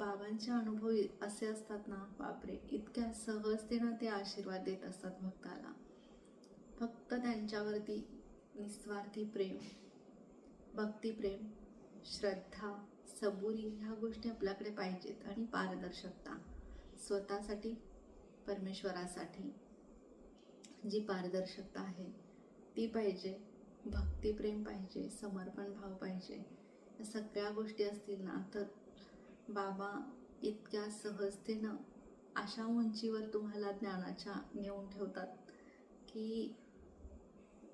बाबांचे अनुभव असे असतात ना बापरे इतक्या सहजतेनं ते आशीर्वाद देत असतात भक्ताला. फक्त त्यांच्यावरती निस्वार्थी प्रेम भक्तिप्रेम श्रद्धा सबुरी ह्या गोष्टी आपल्याकडे पाहिजेत आणि पारदर्शकता स्वतःसाठी परमेश्वरासाठी. जी पारदर्शकता आहे ती पाहिजे भक्तिप्रेम पाहिजे समर्पण भाव पाहिजे या सगळ्या गोष्टी असतील ना तर बाबा इतक्या सहजतेनं अशा उंचीवर तुम्हाला ज्ञानाच्या नेऊन ठेवतात की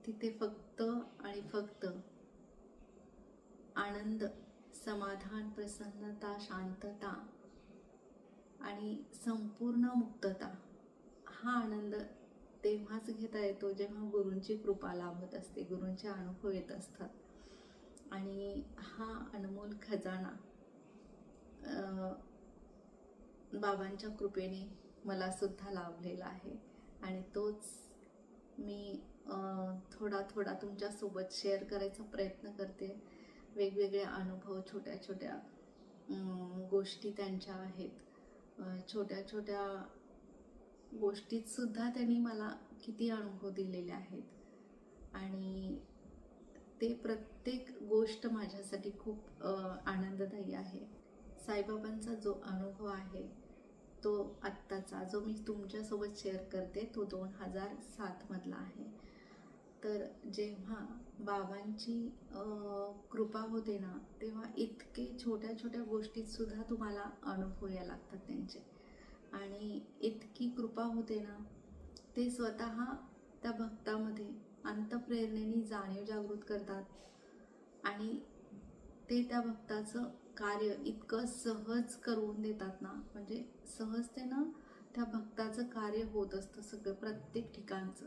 तिथे फक्त आणि फक्त आनंद समाधान प्रसन्नता शांतता आणि संपूर्ण मुक्तता हा आनंद तेव्हाच घेता येतो जेव्हा गुरूंची कृपा लाभत असते गुरूंचे अनुभव येत असतात. आणि हा अनमोल खजाना बाबांच्या कृपेने मला सुद्धा लाभलेला आहे. आणि तोच मी थोडा थोडा तुमच्यासोबत शेअर करायचा प्रयत्न करते. वेगवेगळे अनुभव छोट्या छोट्या गोष्टी त्यांच्या आहेत. छोट्या छोट्या गोष्टीतसुद्धा त्यांनी मला किती अनुभव दिलेले आहेत. आणि ते प्रत्येक गोष्ट माझ्यासाठी खूप आनंददायी आहे. साईबाबांचा जो अनुभव आहे तो आत्ताचा जो मी तुमच्यासोबत शेअर करते तो दोन हजार सातमधला आहे. तर जेव्हा बाबांची कृपा होते ना तेव्हा इतके छोट्या छोट्या गोष्टीतसुद्धा तुम्हाला अनुभव यायला लागतात त्यांचे. आणि इतकी कृपा होते ना ते स्वतः त्या भक्तामध्ये अंतप्रेरणेने जाणीव जागृत करतात. आणि ते त्या भक्ताचं कार्य इतकं सहज करून देतात ना म्हणजे सहजतेनं त्या भक्ताचं कार्य होत असतं सगळं प्रत्येक ठिकाणचं.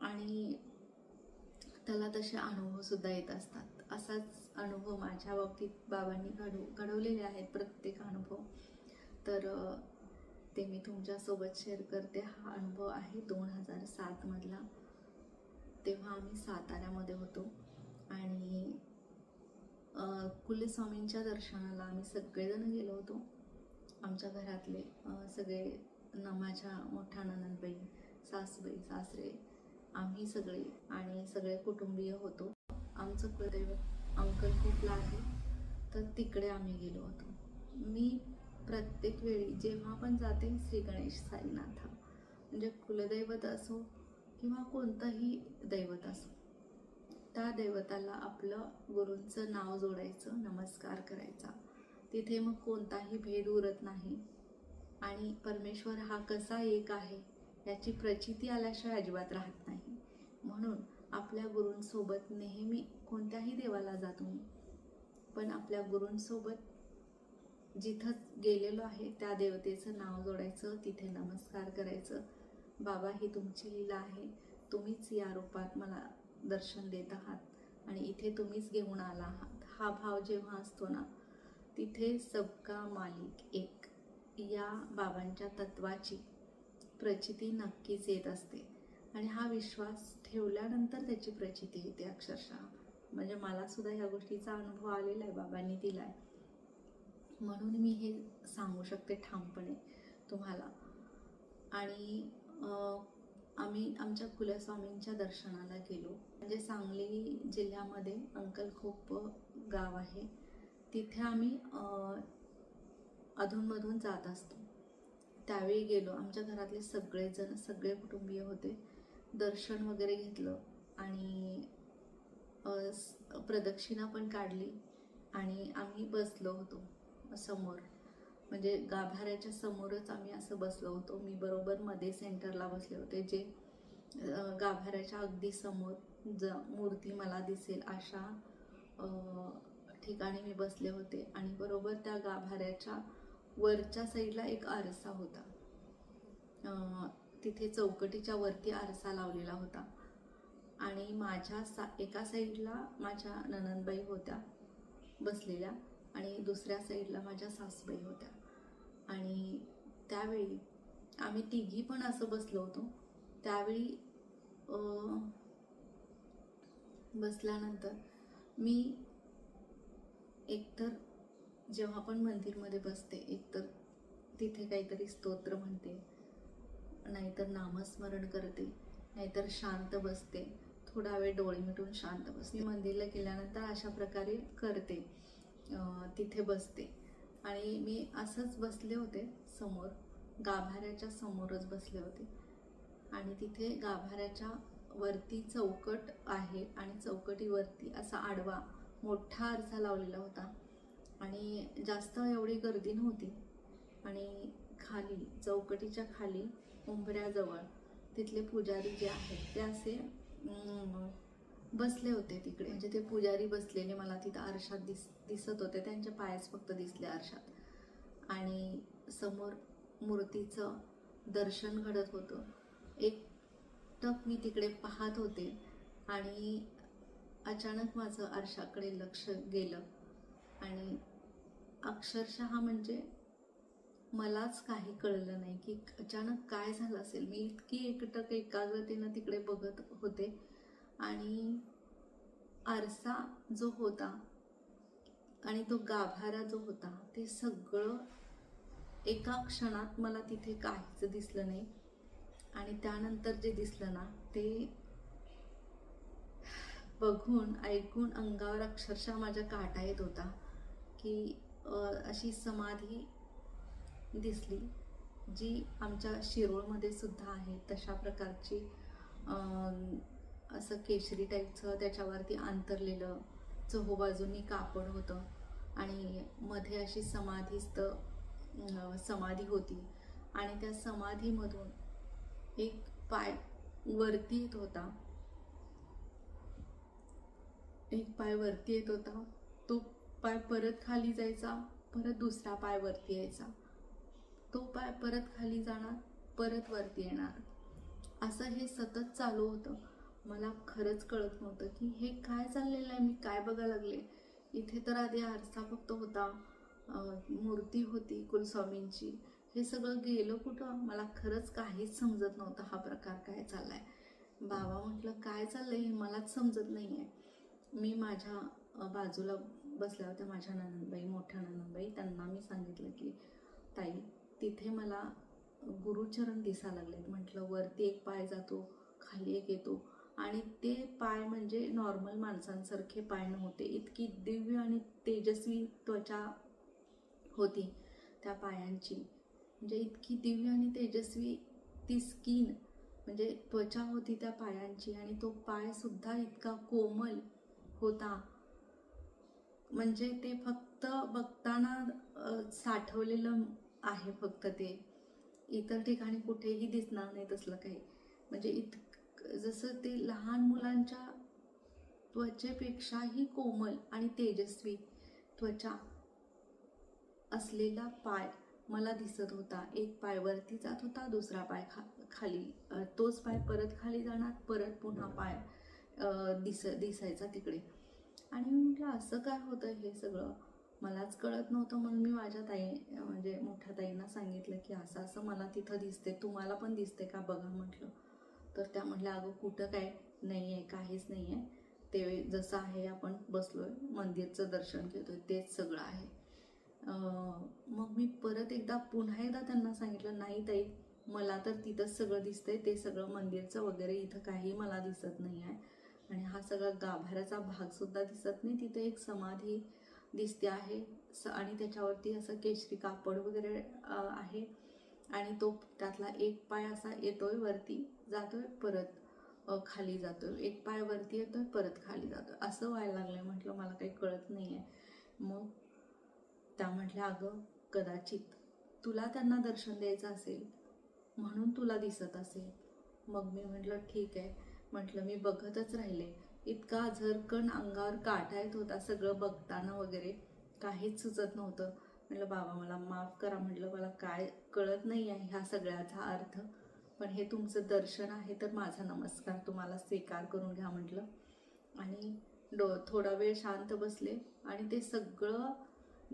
आणि त्याला तसे अनुभवसुद्धा येत असतात. असाच अनुभव माझ्या बाबतीत बाबांनी घडव घडवलेले आहेत प्रत्येक अनुभव. तर ते मी तुमच्यासोबत शेअर करते. हा अनुभव आहे दोन हजार सातमधला तेव्हा आम्ही साताऱ्यामध्ये होतो. आणि कुलस्वामींच्या दर्शनाला आम्ही सगळेजण गेलो होतो. आमच्या घरातले सगळे न माझ्या मोठ्या ननंदबाई सासूबाई सासरे आम्ही सगळे आणि सगळे कुटुंबीय होतो. आमचं कुलदैवत खूपला आहे तर तिकडे आम्ही गेलो होतो. मी प्रत्येक वेळी जेव्हा पण जाते श्री गणेश साईनाथा. म्हणजे कुलदैवत असो किंवा कोणतंही दैवत असो त्या दैवताला आपलं गुरूंचं नाव जोडायचं नमस्कार करायचा. तिथे मग कोणताही भेद उरत नाही. आणि परमेश्वर हा कसा एक आहे याची प्रचिती आल्याशिवाय अजिबात राहत नाही. म्हणून आपल्या गुरूंसोबत नेहमी कोणत्याही देवाला जा तुम्ही. पण आपल्या गुरूंसोबत जिथं गेलेलो आहे त्या देवतेचं नाव जोडायचं तिथे नमस्कार करायचं. बाबा ही तुमची लीला आहे. तुम्हीच या रूपात मला दर्शन देत आहात आणि इथे तुम्हीच घेऊन आला आहात. हा भाव जेव्हा असतो ना तिथे सबका मालिक एक. या बाबांच्या तत्वाची प्रचिती नक्कीच येत असते. आणि हा विश्वास ठेवल्यानंतर त्याची प्रचिती येते अक्षरशः. म्हणजे मलासुद्धा ह्या गोष्टीचा अनुभव आलेला आहे बाबांनी दिला आहे म्हणून मी हे सांगू शकते ठामपणे तुम्हाला. आणि आम्ही आमच्या कुलस्वामींच्या दर्शनाला गेलो. म्हणजे सांगली जिल्ह्यामध्ये अंकलखोप गाव आहे. तिथे आम्ही अधूनमधून जात असतो. त्यावेळी गेलो. आमच्या घरातले सगळेजण सगळे कुटुंबीय होते. दर्शन वगैरे घेतलं आणि प्रदक्षिणा पण काढली आणि आम्ही बसलो होतो समोर. म्हणजे गाभाऱ्याच्या समोरच आम्ही असं बसलो होतो. मी बरोबर मध्ये सेंटरला बसले होते जे गाभाऱ्याच्या अगदी समोर ज मूर्ती मला दिसेल अशा ठिकाणी मी बसले होते. आणि बरोबर त्या गाभाऱ्याच्या वरच्या साईडला एक आरसा होता. तिथे चौकटीच्या वरती आरसा लावलेला होता. आणि माझ्या सा एका साईडला माझ्या ननंदबाई होत्या बसलेल्या. आणि दुसऱ्या साईडला माझ्या सासूबाई होत्या. आणि त्यावेळी आम्ही तिघी पण असं बसलो होतो. त्यावेळी बसल्यानंतर मी एकतर जेव्हा पण मंदिरमध्ये बसते एकतर तिथे काहीतरी स्तोत्र म्हणते नाहीतर नामस्मरण करते नाहीतर शांत बसते थोडा वेळ डोळे मिटून शांत बसते. मंदिरला गेल्यानंतर अशा प्रकारे करते. तिथे बसते. आणि मी असंच बसले होते समोर गाभाऱ्याच्या समोरच बसले होते. आणि तिथे गाभाऱ्याच्या वरती चौकट आहे आणि चौकटीवरती असा आडवा मोठा आरसा लावलेला होता. आणि जास्त एवढी गर्दी नव्हती. आणि खाली चौकटीच्या खाली उंबऱ्याजवळ तिथले पुजारी जे आहेत ते असे बसले होते तिकडे. म्हणजे ते पुजारी बसलेले मला तिथं आरशात दिस दिसत होते. त्यांचे पायच फक्त दिसले आरशात. आणि समोर मूर्तीचं दर्शन घडत होतं. एक टक मी तिकडे पाहत होते आणि अचानक माझं आरशाकडे लक्ष गेलं. आणि अक्षरशः म्हणजे मलाच काही कळलं नाही की अचानक काय झालं असेल. मी इतकी एकटक एकाग्रतेनं तिकडे बघत होते. आणि आरसा जो होता आणि तो गाभारा जो होता ते सगळं एका क्षणात मला तिथे काहीच दिसलं नाही. आणि त्यानंतर जे दिसलं ना ते बघून ऐकून अंगावर अक्षरशः माझ्या काटा येत होता की अशी समाधी दिसली जी आमच्या शिरोळमध्ये सुद्धा आहे. तशा प्रकारची असं केशरी टाईपचं त्याच्यावरती अंतरलेलं चहोबाजूंनी कापड होतं. आणि मध्ये अशी समाधीस्त समाधी होती. आणि त्या समाधीमधून एक पाय वरती येत होता. एक पाय वरती येत होता. तो पाय परत खाली जायचा परत दुसरा पाय वरती यायचा. तो पाय परत खाली जाणार परत वरती येणार. असं हे सतत चालू होतं. मला खरंच कळत नव्हतं की हे काय चाललेलं आहे मी काय बघायला लागले. इथे तर आधी आरसा फक्त होता मूर्ती होती कुलस्वामींची. हे सगळं गेलं कुठं? मला खरंच काहीच समजत नव्हतं हा प्रकार काय चालला आहे बाबा म्हटलं काय चाललं आहे हे मलाच समजत नाही आहे मी माझ्या बाजूला बसल्या होत्या माझ्या ननंदबाई मोठ्या ननंदबाई त्यांना मी सांगितलं की ताई तिथे मला गुरुचरण दिसा लागलेत. म्हटलं वरती एक पाय जातो खाली एक येतो. आणि ते पाय म्हणजे नॉर्मल माणसांसारखे पाय नव्हते. इतकी दिव्य आणि तेजस्वी त्वचा होती त्या पायांची. म्हणजे इतकी दिव्य आणि तेजस्वी ती स्किन म्हणजे त्वचा होती त्या पायांची आणि तो पायसुद्धा इतका कोमल होता. म्हणजे ते फक्त बघताना साठवलेलं आहे फक्त ते. इतर ठिकाणी कुठेही दिसणार नाही तसलं काही. म्हणजे इत जसं ते लहान मुलांच्या त्वचेपेक्षाही कोमल आणि तेजस्वी त्वचा असलेला पाय मला दिसत होता. एक पाय वरती जात होता दुसरा पाय खा खाली तोच पाय परत खाली जाणार परत पुन्हा पाय दिस दिसायचा तिकडे. आणि मी म्हटलं असं काय होतं हे सगळं? मलाच कळत नव्हतं. म्हणून मी माझ्या ताई म्हणजे मोठ्या ताईंना सांगितलं की असं असं मला तिथं दिसते तुम्हाला पण दिसते का बघा? म्हटलं. तर त्या म्हटल्या अगं कुठं काय नाही आहे काहीच नाही आहे ते जसं आहे आपण बसलो आहे मंदिरचं दर्शन घेतो आहे तेच सगळं आहे. मग मी परत एकदा पुन्हा एकदा त्यांना सांगितलं नाही ताई मला तर तिथंच सगळं दिसतंय ते सगळं मंदिरचं वगैरे इथं काही मला दिसत नाही आहे आणि हा सगळा गाभाऱ्याचा भागसुद्धा दिसत नाही तिथे एक समाधी दिसते आहे. स आणि त्याच्यावरती असं केशरी कापड वगैरे आहे. आणि तो त्यातला एक पाय असा येतोय वरती जातोय परत खाली जातोय. एक पाय वरती येतोय परत खाली जातोय. असं व्हायला लागलंय. म्हटलं मला काही कळत नाही आहे मग त्या म्हटल्या अगं कदाचित तुला त्यांना दर्शन द्यायचं असेल म्हणून तुला दिसत असेल. मग मी म्हटलं ठीक आहे. म्हटलं मी बघतच राहिले. इतका झरकण अंगावर काटा येत होता सगळं बघताना वगैरे काहीच सुचत नव्हतं. म्हटलं बाबा मला माफ करा. म्हटलं मला काय कळत नाही आहे ह्या सगळ्याचा अर्थ पण हे तुमचं दर्शन आहे तर माझा नमस्कार तुम्हाला स्वीकार करून घ्या. म्हटलं आणि डो थोडा वेळ शांत बसले आणि ते सगळं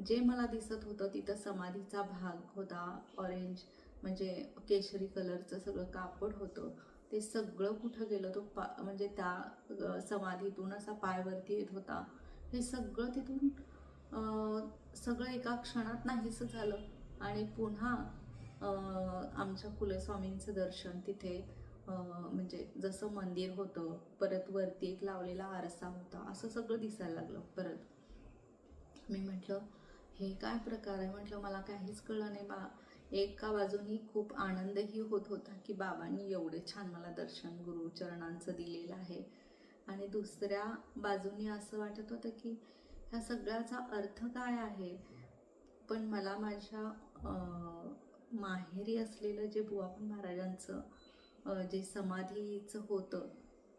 जे मला दिसत होतं तिथं समाधीचा भाग होता ऑरेंज म्हणजे केशरी कलरचं सगळं कापड होतं ते सगळं कुठं गेलं तो पा म्हणजे त्या समाधीतून असा पायवरती येत होता. हे सगळं तिथून सगळं एका क्षणात नाहीसं झालं. आणि पुन्हा आमच्या कुलस्वामींचं दर्शन तिथे म्हणजे जसं मंदिर होतं परत वरती एक लावलेला आरसा होता असं सगळं दिसायला लागलं परत. मी म्हटलं हे काय प्रकार आहे? म्हटलं मला काहीच कळलं नाही बा. एका बाजूनी खूप आनंदही होत होता की बाबांनी एवढे छान मला दर्शन गुरुचरणांचं दिलेलं आहे. आणि दुसऱ्या बाजूनी असं वाटत होतं की ह्या सगळ्याचा अर्थ काय आहे? पण मला माझ्या माहेरी असलेलं जे बुवापण महाराजांचं जे समाधीचं होतं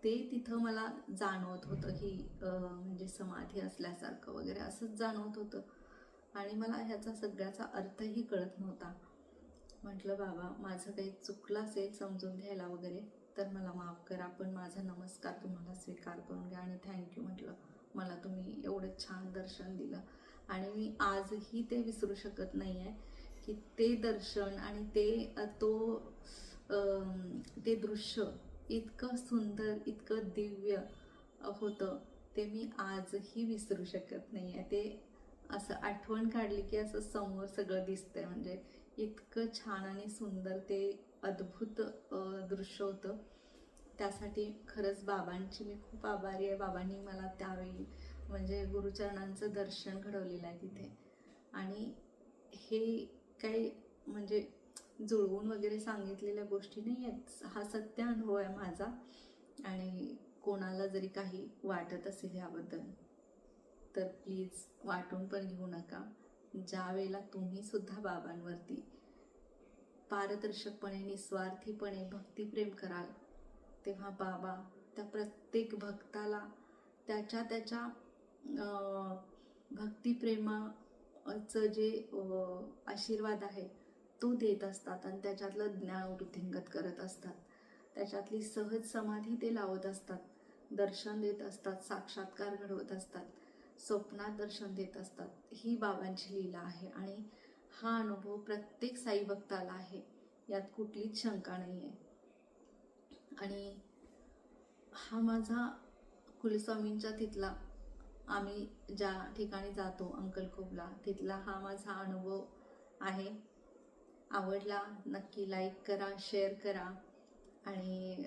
ते तिथं मला जाणवत होतं ही म्हणजे समाधी असल्यासारखं वगैरे असंच जाणवत होतं. आणि मला ह्याचा सगळ्याचा अर्थही कळत नव्हता. म्हटलं बाबा माझं काही चुकलं असेल समजून घ्यायला वगैरे तर मला माफ करा पण माझा नमस्कार तुम्हाला स्वीकार करून घ्या आणि थँक्यू म्हटलं. मला तुम्ही एवढं छान दर्शन दिलं. आणि मी आजही ते विसरू शकत नाही आहे की ते दर्शन आणि ते तो ते दृश्य इतकं सुंदर इतकं दिव्य होतं ते मी आजही विसरू शकत नाही आहे ते असं आठवण काढली की असं समोर सगळं दिसतंय. म्हणजे इतकं छान आणि सुंदर ते अद्भुत दृश्य होतं. त्यासाठी खरंच बाबांची मी खूप आभारी आहे. बाबांनी मला त्यावेळी म्हणजे गुरुचरणांचं दर्शन घडवलेलं आहे तिथे. आणि हे काही म्हणजे जुळवून वगैरे सांगितलेल्या गोष्टी नाही आहेत. हा सत्य अनुभव आहे माझा. आणि कोणाला जरी काही वाटत असेल याबद्दल तर प्लीज वाटून पण घेऊ नका. ज्या वेळेला तुम्ही सुद्धा बाबांवरती पारदर्शकपणे निस्वार्थीपणे भक्तिप्रेम कराल तेव्हा बाबा त्या प्रत्येक भक्ताला त्याच्या त्याच्या भक्तिप्रेमाचं जे आशीर्वाद आहे तो देत असतात आणि त्याच्यातलं ज्ञान वृद्धिंगत करत असतात. त्याच्यातली सहज समाधी ते लावत असतात दर्शन देत असतात साक्षात्कार घडवत असतात स्वप्नात दर्शन देत असतात. ही बाबांची लीला आहे आणि हा अनुभव प्रत्येक साईभक्ताला आहे. यात कुठलीच शंका नाही आहे आणि हा माझा कुलस्वामींच्या तिथला आम्ही ज्या ठिकाणी जातो अंकलखोबला तिथला हा माझा अनुभव आहे. आवडला नक्की लाईक करा शेअर करा. आणि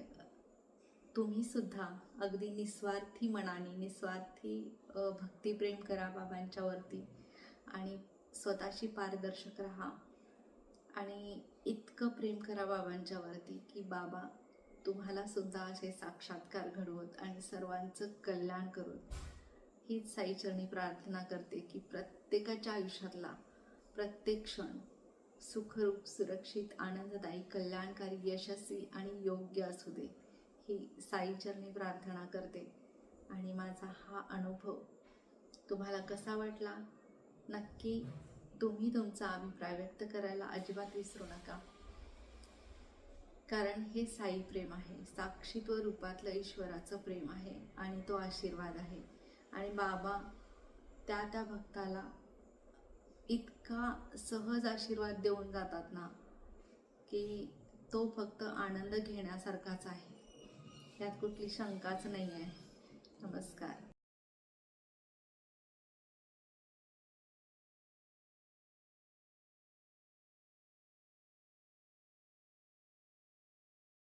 तुम्हीसुद्धा अगदी निस्वार्थी मनाने निस्वार्थी भक्तिप्रेम करा बाबांच्यावरती आणि स्वतःशी पारदर्शक राहा. आणि इतकं प्रेम करा बाबांच्यावरती की बाबा तुम्हाला सुद्धा असे साक्षात्कार घडवत आणि सर्वांचं कल्याण करत हीच साईचरणी प्रार्थना करते की प्रत्येकाच्या आयुष्यातला प्रत्येक क्षण सुखरूप सुरक्षित आनंददायी कल्याणकारी यशस्वी आणि योग्य असू दे ही साईचरणी प्रार्थना करते. आणि माझा हा अनुभव तुम्हाला कसा वाटला? नक्की तुम्ही तुमचा अभिप्राय व्यक्त करायला अजिबात विसरू नका. कारण हे साई प्रेम आहे. साक्षीत्व रूपातलं ईश्वराचं प्रेम आहे आणि तो आशीर्वाद आहे. आणि बाबा त्या त्या भक्ताला इतका सहज आशीर्वाद देऊन जातात ना की तो फक्त आनंद घेण्यासारखाच आहे. यात कुठली शंकाच नाही आहे नमस्कार.